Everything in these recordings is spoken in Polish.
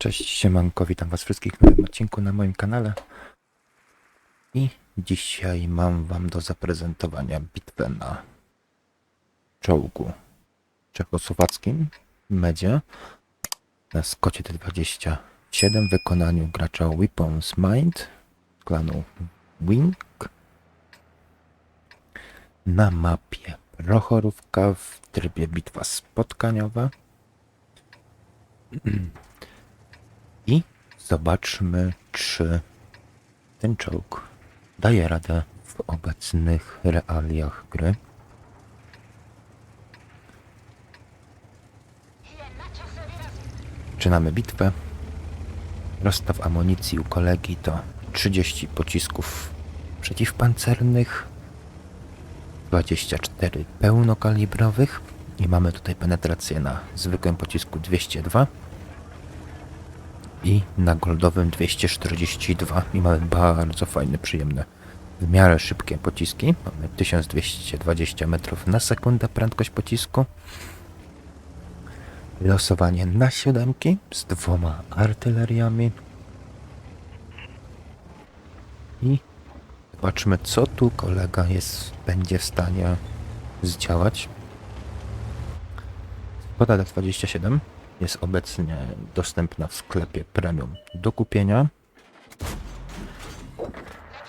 Cześć, siemanko, witam was wszystkich w nowym odcinku na moim kanale. I dzisiaj mam wam do zaprezentowania bitwę na czołgu czechosłowackim Medzie na Skocie T27 w wykonaniu gracza Weapons Mind klanu Wing na mapie Prochorówka w trybie bitwa spotkaniowa. Zobaczmy, czy ten czołg daje radę w obecnych realiach gry. Zaczynamy bitwę. Rozstaw amunicji u kolegi to 30 pocisków przeciwpancernych, 24 pełnokalibrowych i mamy tutaj penetrację na zwykłym pocisku 202 i na goldowym 242 i mamy bardzo fajne, przyjemne, w miarę szybkie pociski. Mamy 1220 metrów na sekundę prędkość pocisku. Losowanie na siódemki z dwoma artyleriami. I zobaczmy, co tu kolega jest, będzie w stanie zdziałać. Poda 27 jest obecnie dostępna w sklepie premium do kupienia.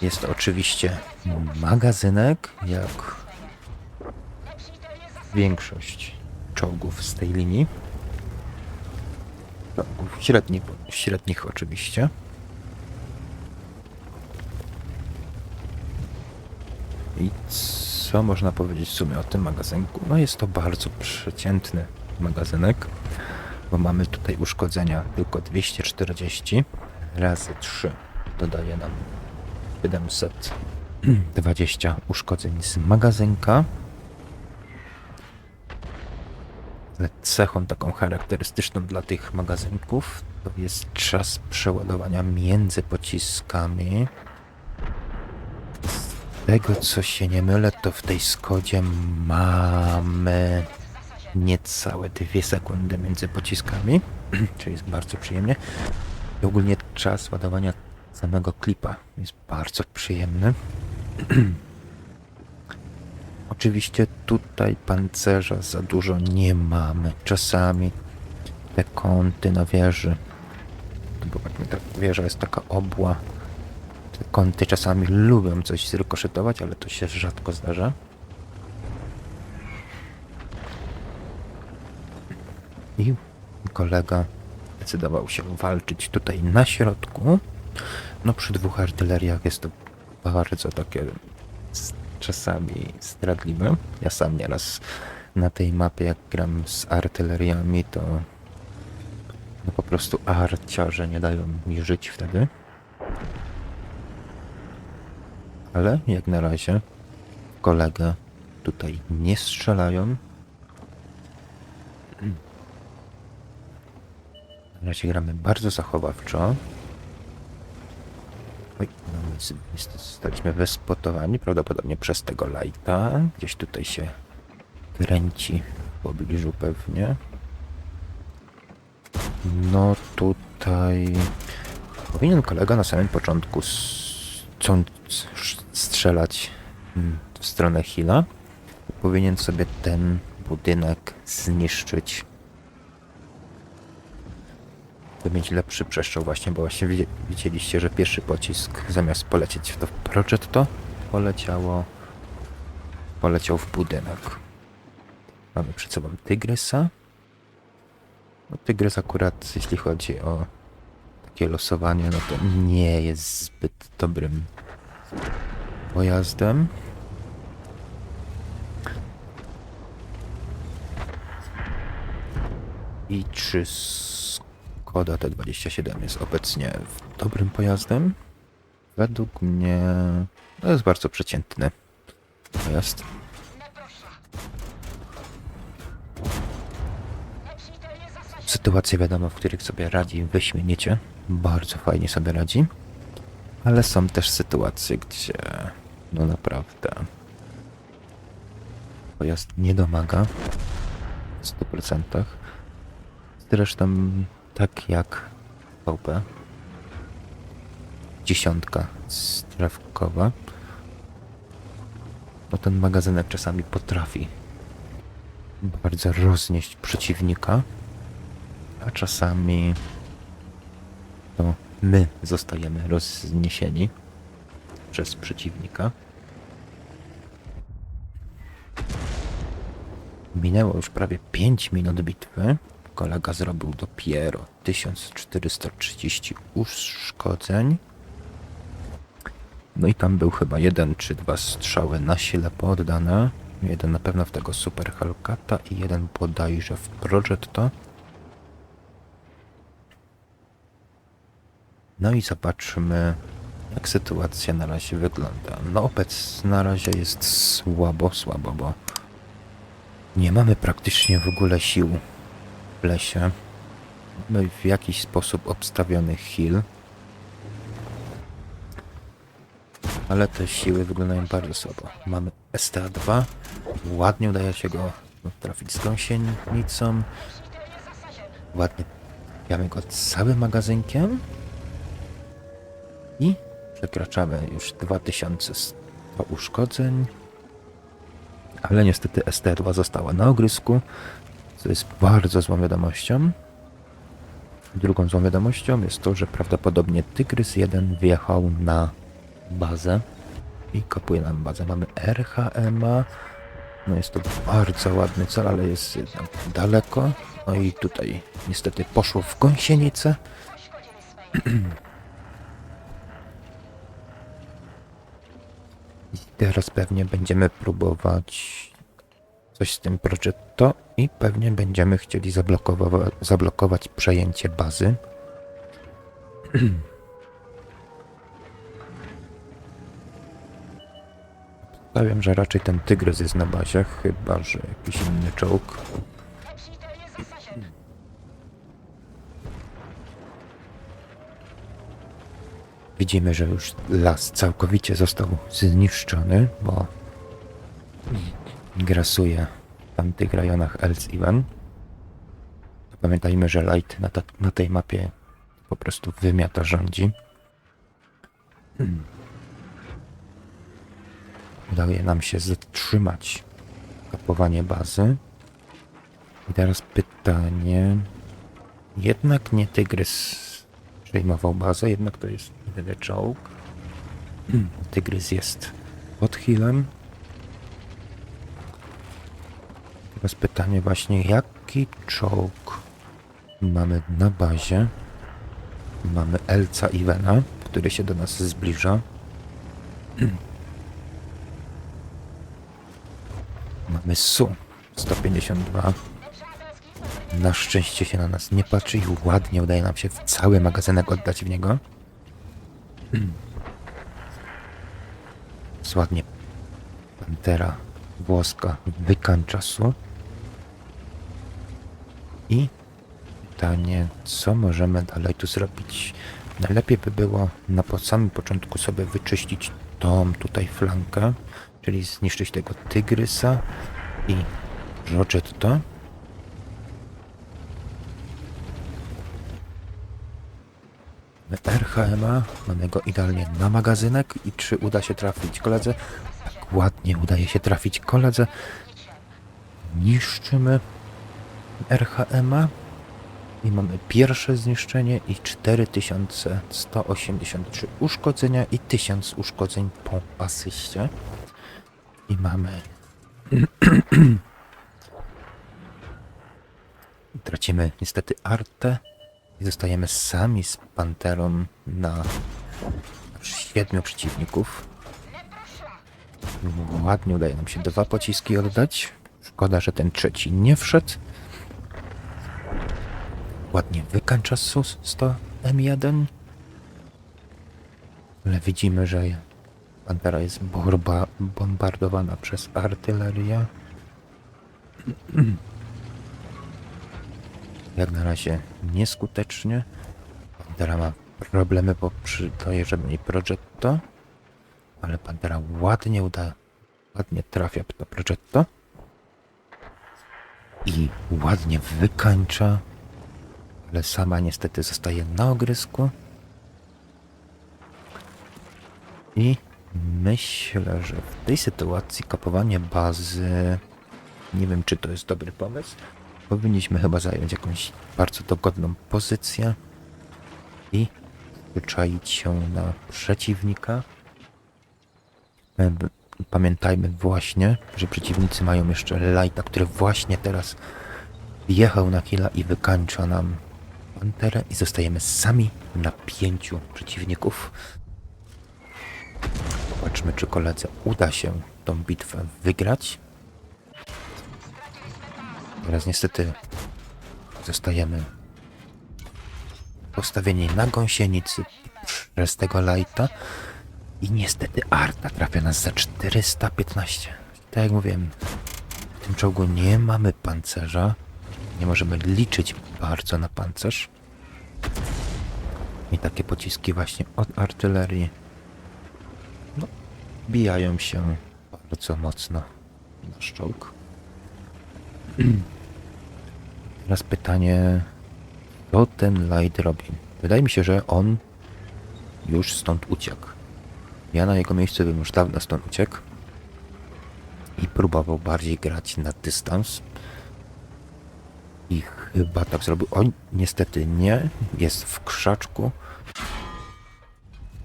Jest oczywiście magazynek, jak większość czołgów z tej linii. Czołgów średnich, średnich oczywiście. I co można powiedzieć w sumie o tym magazynku? No jest to bardzo przeciętny magazynek, bo mamy tutaj uszkodzenia tylko 240 razy 3 dodaje nam 720 uszkodzeń z magazynka. Cechą taką charakterystyczną dla tych magazynków to jest czas przeładowania między pociskami. Z tego co się nie mylę, to w tej Skodzie mamy niecałe dwie sekundy między pociskami, czyli jest bardzo przyjemnie. I ogólnie czas ładowania samego klipa jest bardzo przyjemny. Oczywiście tutaj pancerza za dużo nie mamy. Czasami te kąty na wieży, jak ta wieża jest taka obła, te kąty czasami lubią coś zrykoszetować, ale to się rzadko zdarza. I kolega zdecydował się walczyć tutaj na środku. No przy dwóch artyleriach jest to bardzo takie czasami zdradliwe. Ja sam nieraz na tej mapie jak gram z artyleriami to no po prostu arciarze nie dają mi żyć wtedy. Ale jak na razie kolegę tutaj nie strzelają. Na razie gramy bardzo zachowawczo. Oj, no zostaliśmy wyspotowani, prawdopodobnie przez tego lajta. Gdzieś tutaj się kręci w pobliżu pewnie. No tutaj powinien kolega na samym początku strzelać mm, w stronę Hila. Powinien sobie ten budynek zniszczyć by mieć lepszy przestrzał właśnie, bo właśnie widzi- widzieliście, że pierwszy pocisk zamiast polecieć w to Progetto, poleciało poleciał w budynek. Mamy przed sobą Tygrysa. No, Tygrys akurat, jeśli chodzi o takie losowanie, no to nie jest zbyt dobrym pojazdem. I czy Skoda T27 jest obecnie dobrym pojazdem? Według mnie to jest bardzo przeciętny pojazd. Sytuacje wiadomo, w których sobie radzi wyśmienicie. Bardzo fajnie sobie radzi. Ale są też sytuacje, gdzie no naprawdę pojazd nie domaga w 100%. Zresztą tak jak VP. Dziesiątka strefkowa. No ten magazynek czasami potrafi bardzo roznieść przeciwnika, a czasami to my zostajemy rozniesieni przez przeciwnika. Minęło już prawie 5 minut bitwy. Kolega zrobił dopiero 1430 uszkodzeń. No i tam był chyba jeden czy dwa strzały na sile poddane. Jeden na pewno w tego Super Hellcata i jeden bodajże w Progetto. No i zobaczmy, jak sytuacja na razie wygląda. No obec na razie jest słabo, słabo, bo nie mamy praktycznie w ogóle sił w lesie. Mamy w jakiś sposób obstawiony heal. Ale te siły wyglądają bardzo słabo. Mamy STA-2. Ładnie udaje się go trafić z gąsienicą. Ładnie trafiamy go całym magazynkiem. I przekraczamy już 2100 uszkodzeń. Ale niestety ST2 została na ogrysku, co jest bardzo złą wiadomością. Drugą złą wiadomością jest to, że prawdopodobnie Tygrys 1 wjechał na bazę i kapuje nam bazę. Mamy RHMA. No jest to bardzo ładny cel, ale jest jednak daleko. No i tutaj niestety poszło w gąsienicę. I teraz pewnie będziemy próbować coś z tym Progetto i pewnie będziemy chcieli zablokowa- zablokować przejęcie bazy. Stawiam, że raczej ten tygrys jest na bazie, chyba że jakiś inny czołg. Widzimy, że już las całkowicie został zniszczony, bo grasuje tamtych rejonach Els Iwan. Pamiętajmy, że Light na, na tej mapie po prostu wymiata rządzi. Udaje nam się zatrzymać kapowanie bazy. I teraz pytanie. Jednak nie Tygrys przejmował bazę, jednak to jest jedyny czołg. Tygrys jest pod healem. Teraz pytanie właśnie, jaki czołg mamy na bazie? Mamy Elca Ivena, który się do nas zbliża. Mamy Su 152. Na szczęście się na nas nie patrzy i ładnie udaje nam się w cały magazynek oddać w niego. Jest ładnie Pantera włoska wykańcza Su. I pytanie, co możemy dalej tu zrobić? Najlepiej by było na samym początku sobie wyczyścić tą tutaj flankę, czyli zniszczyć tego tygrysa i Rogetto. RHMA, mamy go idealnie na magazynek i czy uda się trafić koledze? Tak ładnie udaje się trafić koledze. Niszczymy RHMA i mamy pierwsze zniszczenie i 4183 uszkodzenia i 1000 uszkodzeń po asyście. I mamy... Tracimy niestety artę i zostajemy sami z Panterą na siedmiu przeciwników. Ładnie udaje nam się dwa pociski oddać. Szkoda, że ten trzeci nie wszedł. Ładnie wykańcza SUS 100 M1. Ale widzimy, że Pantera jest bombardowana przez artylerię. Jak na razie nieskutecznie. Pantera ma problemy, bo przydaje, żeby mieć Progetto. Ale Pantera ładnie uda, ładnie trafia to Progetto. I ładnie wykańcza ale sama niestety zostaje na ogrysku. I myślę, że w tej sytuacji kapowanie bazy, nie wiem czy to jest dobry pomysł. Powinniśmy chyba zająć jakąś bardzo dogodną pozycję i wyczaić się na przeciwnika. E, Pamiętajmy właśnie, że przeciwnicy mają jeszcze Lighta, który właśnie teraz wjechał na killa i wykańcza nam I zostajemy sami na pięciu przeciwników. Zobaczmy, czy koledze uda się tą bitwę wygrać. Teraz niestety zostajemy postawieni na gąsienicy przez tego lighta i niestety Arta trafia nas za 415. Tak jak mówiłem, w tym czołgu nie mamy pancerza. Nie możemy liczyć bardzo na pancerz. I takie pociski właśnie od artylerii no, bijają się bardzo mocno na nasz czołg. Teraz pytanie, co ten light robi? Wydaje mi się, że on już stąd uciekł. Ja na jego miejscu bym już dawno stąd uciekł i próbował bardziej grać na dystans. I chyba tak zrobił. On niestety nie, jest w krzaczku.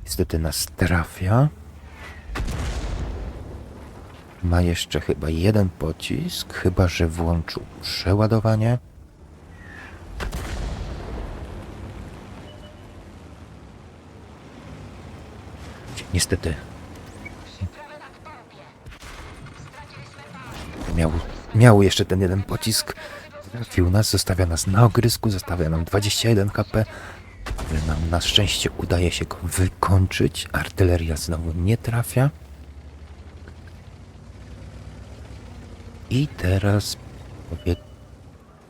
Niestety nas trafia. Ma jeszcze chyba jeden pocisk, chyba że włączył przeładowanie. Niestety. Miał, miał jeszcze ten jeden pocisk. Trafił nas, zostawia nas na ogrysku, zostawia nam 21 HP. Nam na szczęście udaje się go wykończyć. Artyleria znowu nie trafia. I teraz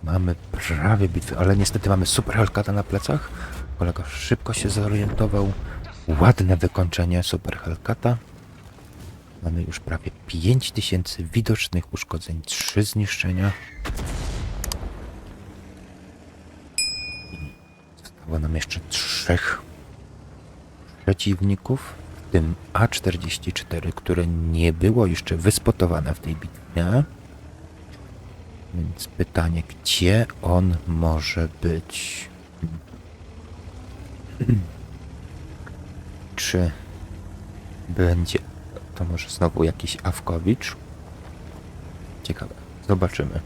mamy prawie bitwę, ale niestety mamy super Hellcata na plecach. Kolega szybko się zorientował. Ładne wykończenie super Hellcata. Mamy już prawie 5000 widocznych uszkodzeń, 3 zniszczenia. I Zostało nam jeszcze trzech przeciwników, w tym A44, które nie było jeszcze wyspotowane w tej bitwie. Więc pytanie, gdzie on może być? Czy będzie to może znowu jakiś Awkowicz? Ciekawe. Zobaczymy,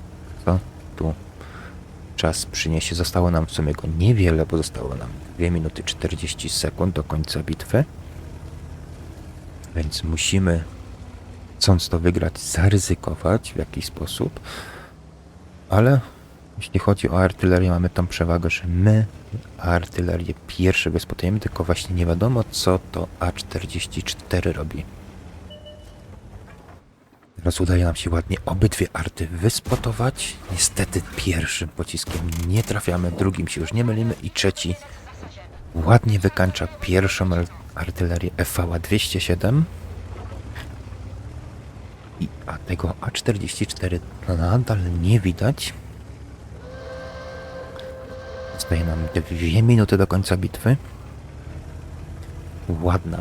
czas przyniesie. Zostało nam w sumie go niewiele, bo zostało nam 2 minuty 40 sekund do końca bitwy. Więc musimy, chcąc to wygrać, zaryzykować w jakiś sposób. Ale jeśli chodzi o artylerię, mamy tą przewagę, że my artylerię pierwsze wyspotujemy, tylko właśnie nie wiadomo, co to A44 robi. Teraz udaje nam się ładnie obydwie arty wyspotować. Niestety pierwszym pociskiem nie trafiamy, drugim się już nie mylimy i trzeci ładnie wykańcza pierwszą ar- artylerię FV 207. I, a tego A44 nadal nie widać. Zostaje nam dwie minuty do końca bitwy. Ładna.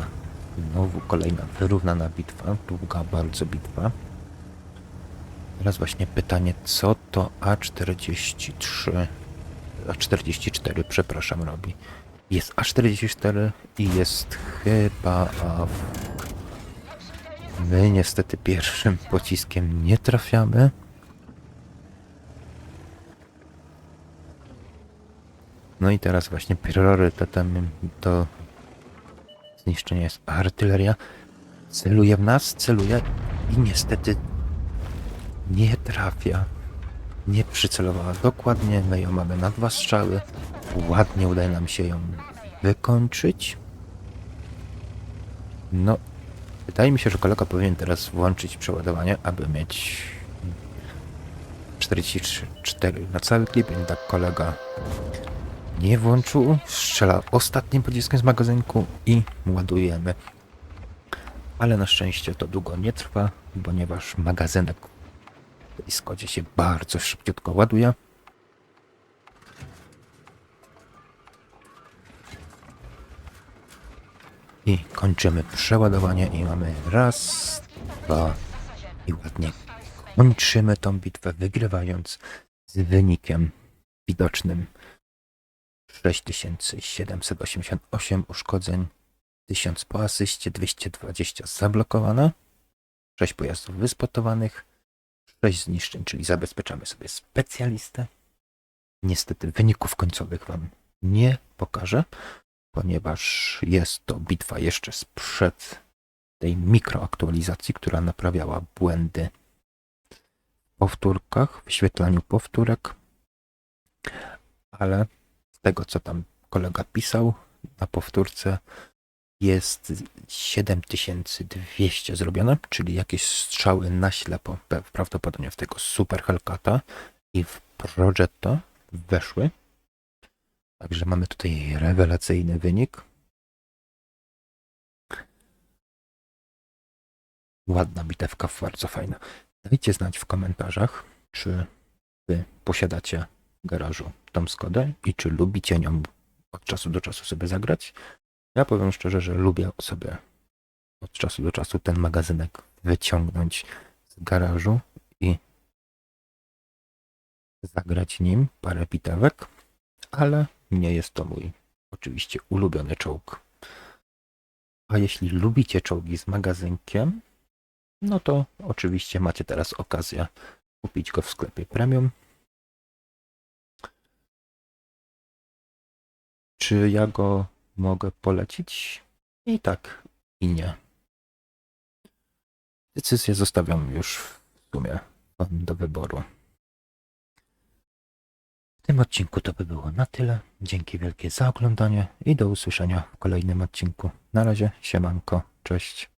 Znowu kolejna wyrównana bitwa. Długa bardzo bitwa. Teraz właśnie pytanie, co to A43, A44, przepraszam, robi. Jest A44 i jest chyba AWK. My niestety pierwszym pociskiem nie trafiamy. No i teraz właśnie priorytetem do zniszczenia jest artyleria. Celuje w nas, celuje i niestety nie trafia. Nie przycelowała dokładnie. My ją mamy na dwa strzały. Ładnie udaje nam się ją wykończyć. No, wydaje mi się, że kolega powinien teraz włączyć przeładowanie, aby mieć 44 na cały klip. Tak kolega nie włączył. Strzela ostatnim pociskiem z magazynku i ładujemy. Ale na szczęście to długo nie trwa, ponieważ magazynek i Skodzie się bardzo szybciutko ładuje. I kończymy przeładowanie i mamy raz, dwa i ładnie kończymy tą bitwę wygrywając z wynikiem widocznym 6788 uszkodzeń, 1000 po asyście, 220 zablokowane, 6 pojazdów wyspotowanych, 6 zniszczeń, czyli zabezpieczamy sobie specjalistę. Niestety wyników końcowych Wam nie pokażę, ponieważ jest to bitwa jeszcze sprzed tej mikroaktualizacji, która naprawiała błędy w powtórkach, w wyświetlaniu powtórek, ale z tego, co tam kolega pisał na powtórce, jest 7200 zrobione, czyli jakieś strzały na ślepo, prawdopodobnie w tego Super Hellcata i w Progetto weszły. Także mamy tutaj rewelacyjny wynik. Ładna bitewka, bardzo fajna. Dajcie znać w komentarzach, czy wy posiadacie garażu tą Skodę i czy lubicie nią od czasu do czasu sobie zagrać. Ja powiem szczerze, że lubię sobie od czasu do czasu ten magazynek wyciągnąć z garażu i zagrać nim parę bitewek, ale nie jest to mój oczywiście ulubiony czołg. A jeśli lubicie czołgi z magazynkiem, no to oczywiście macie teraz okazję kupić go w sklepie premium. Czy ja go mogę polecić? I tak, i nie. Decyzję zostawiam już w sumie do wyboru. W tym odcinku to by było na tyle. Dzięki wielkie za oglądanie i do usłyszenia w kolejnym odcinku. Na razie, siemanko, cześć.